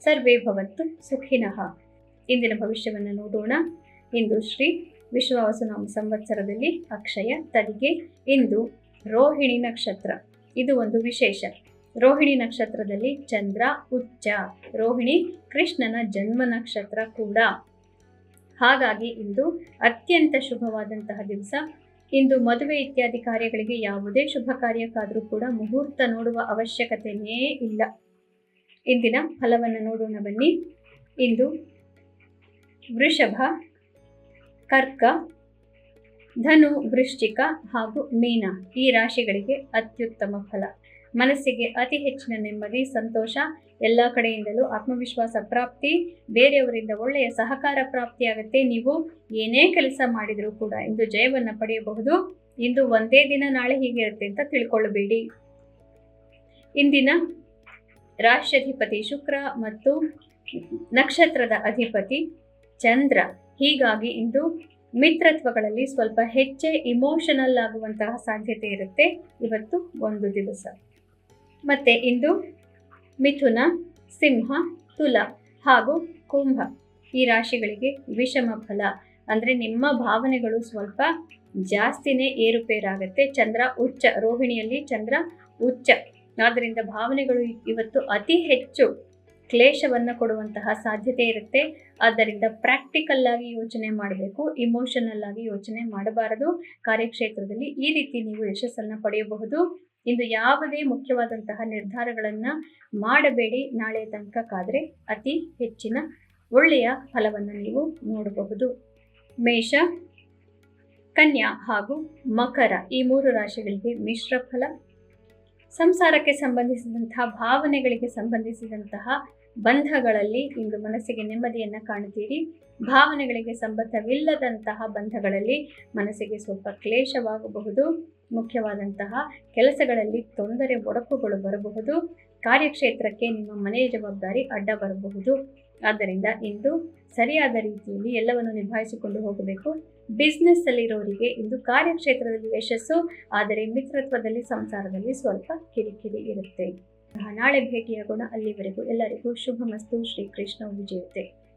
ಸರ್ವೇ ಭವಂತು ಸುಖಿನಃ. ಇಂದಿನ ಭವಿಷ್ಯವನ್ನು ನೋಡೋಣ. ಇಂದು ಶ್ರೀ ವಿಶ್ವಾವಸುನಾಮ ಸಂವತ್ಸರದಲ್ಲಿ ಅಕ್ಷಯ ತರಿಗೆ ಇಂದು ರೋಹಿಣಿ ನಕ್ಷತ್ರ. ಇದು ಒಂದು ವಿಶೇಷ. ರೋಹಿಣಿ ನಕ್ಷತ್ರದಲ್ಲಿ ಚಂದ್ರ, ಉಚ್ಚ. ರೋಹಿಣಿ ಕೃಷ್ಣನ ಜನ್ಮ ನಕ್ಷತ್ರ ಕೂಡ. ಹಾಗಾಗಿ ಇಂದು ಅತ್ಯಂತ ಶುಭವಾದಂತಹ ದಿವಸ. ಇಂದು ಮದುವೆ ಇತ್ಯಾದಿ ಕಾರ್ಯಗಳಿಗೆ ಯಾವುದೇ ಶುಭ ಕಾರ್ಯಕ್ಕಾದರೂ ಕೂಡ ಮುಹೂರ್ತ ನೋಡುವ ಅವಶ್ಯಕತೆಯೇ ಇಲ್ಲ. ಇಂದಿನ ಫಲವನ್ನು ನೋಡೋಣ ಬನ್ನಿ. ಇಂದು ವೃಷಭ, ಕರ್ಕ, ಧನು, ವೃಶ್ಚಿಕ ಹಾಗೂ ಮೀನ ಈ ರಾಶಿಗಳಿಗೆ ಅತ್ಯುತ್ತಮ ಫಲ. ಮನಸ್ಸಿಗೆ ಅತಿ ಹೆಚ್ಚಿನ ನೆಮ್ಮದಿ, ಸಂತೋಷ, ಎಲ್ಲ ಕಡೆಯಿಂದಲೂ ಆತ್ಮವಿಶ್ವಾಸ ಪ್ರಾಪ್ತಿ, ಬೇರೆಯವರಿಂದ ಒಳ್ಳೆಯ ಸಹಕಾರ ಪ್ರಾಪ್ತಿಯಾಗುತ್ತೆ. ನೀವು ಏನೇ ಕೆಲಸ ಮಾಡಿದರೂ ಕೂಡ ಇಂದು ಜಯವನ್ನು ಪಡೆಯಬಹುದು. ಇಂದು ಒಂದೇ ದಿನ ನಾಳೆ ಹೀಗೆ ಇರುತ್ತೆ ಅಂತ ತಿಳ್ಕೊಳ್ಳಬೇಡಿ ಇಂದಿನ ರಾಷ್ಟ್ರಾಧಿಪತಿ ಶುಕ್ರ ಮತ್ತು ನಕ್ಷತ್ರದ ಅಧಿಪತಿ ಚಂದ್ರ. ಹೀಗಾಗಿ ಇಂದು ಮಿತ್ರತ್ವಗಳಲ್ಲಿ ಸ್ವಲ್ಪ ಹೆಚ್ಚೆ ಇಮೋಷನಲ್ ಆಗುವಂತಹ ಸಾಧ್ಯತೆ ಇರುತ್ತೆ ಇವತ್ತು ಒಂದು ದಿವಸ. ಮತ್ತೆ ಇಂದು ಮಿಥುನ, ಸಿಂಹ, ತುಲ ಹಾಗೂ ಕುಂಭ ಈ ರಾಶಿಗಳಿಗೆ ವಿಷಮ ಫಲ. ಅಂದರೆ ನಿಮ್ಮ ಭಾವನೆಗಳು ಸ್ವಲ್ಪ ಜಾಸ್ತಿನೇ ಏರುಪೇರಾಗುತ್ತೆ. ಚಂದ್ರ ಉಚ್ಚ, ರೋಹಿಣಿಯಲ್ಲಿ ಚಂದ್ರ ಉಚ್ಚ. ಆದ್ದರಿಂದ ಭಾವನೆಗಳು ಇವತ್ತು ಅತಿ ಹೆಚ್ಚು ಕ್ಲೇಶವನ್ನು ಕೊಡುವಂತಹ ಸಾಧ್ಯತೆ ಇರುತ್ತೆ. ಆದ್ದರಿಂದ ಪ್ರಾಕ್ಟಿಕಲ್ ಆಗಿ ಯೋಚನೆ ಮಾಡಬೇಕು ಇಮೋಷನಲ್ ಆಗಿ ಯೋಚನೆ ಮಾಡಬಾರದು. ಕಾರ್ಯಕ್ಷೇತ್ರದಲ್ಲಿ ಈ ರೀತಿ ನೀವು ಯಶಸ್ಸನ್ನು ಪಡೆಯಬಹುದು. ಇಂದು ಯಾವುದೇ ಮುಖ್ಯವಾದಂತಹ ನಿರ್ಧಾರಗಳನ್ನು ಮಾಡಬೇಡಿ. ನಾಳೆ ತನಕ ಕಾದರೆ ಅತಿ ಹೆಚ್ಚಿನ ಒಳ್ಳೆಯ ಫಲವನ್ನು ನೀವು ನೋಡಬಹುದು. ಮೇಷ, ಕನ್ಯಾ ಹಾಗೂ ಮಕರ ಈ ಮೂರು ರಾಶಿಗಳಿಗೆ ಮಿಶ್ರ ಫಲ ಸಂಸಾರಕ್ಕೆ ಸಂಬಂಧಿಸಿದಂತಹ, ಭಾವನೆಗಳಿಗೆ ಸಂಬಂಧಿಸಿದಂತಹ ಬಂಧಗಳಲ್ಲಿ ಇಂದು ಮನಸ್ಸಿಗೆ ನೆಮ್ಮದಿಯನ್ನು ಕಾಣುತ್ತೀರಿ. ಭಾವನೆಗಳಿಗೆ ಸಂಬಂಧವಿಲ್ಲದಂತಹ ಬಂಧಗಳಲ್ಲಿ ಮನಸ್ಸಿಗೆ ಸ್ವಲ್ಪ ಕ್ಲೇಶವಾಗಬಹುದು. ಮುಖ್ಯವಾದಂತಹ ಕೆಲಸಗಳಲ್ಲಿ ತೊಂದರೆ, ಒಡಕುಗಳು ಬರಬಹುದು. ಕಾರ್ಯಕ್ಷೇತ್ರಕ್ಕೆ ನಿಮ್ಮ ಮನೆಯ ಜವಾಬ್ದಾರಿ ಅಡ್ಡ ಬರಬಹುದು. ಆದ್ದರಿಂದ ಇಂದು ಸರಿಯಾದ ರೀತಿಯಲ್ಲಿ ಎಲ್ಲವನ್ನು ನಿಭಾಯಿಸಿಕೊಂಡು ಹೋಗಬೇಕು. ಬಿಸ್ನೆಸ್ ಅಲ್ಲಿರೋರಿಗೆ ಇಂದು ಕಾರ್ಯಕ್ಷೇತ್ರದಲ್ಲಿ ಯಶಸ್ಸು, ಆದರೆ ಮಿತ್ರತ್ವದಲ್ಲಿ, ಸಂಸಾರದಲ್ಲಿ ಸ್ವಲ್ಪ ಕಿರಿಕಿರಿ ಇರುತ್ತೆ. ನಾಳೆ ಭೇಟಿಯಾಗೋಣ. ಅಲ್ಲಿವರೆಗೂ ಎಲ್ಲರಿಗೂ ಶುಭ ಮಸ್ತು ಶ್ರೀಕೃಷ್ಣ ವಿಜಯತೆ.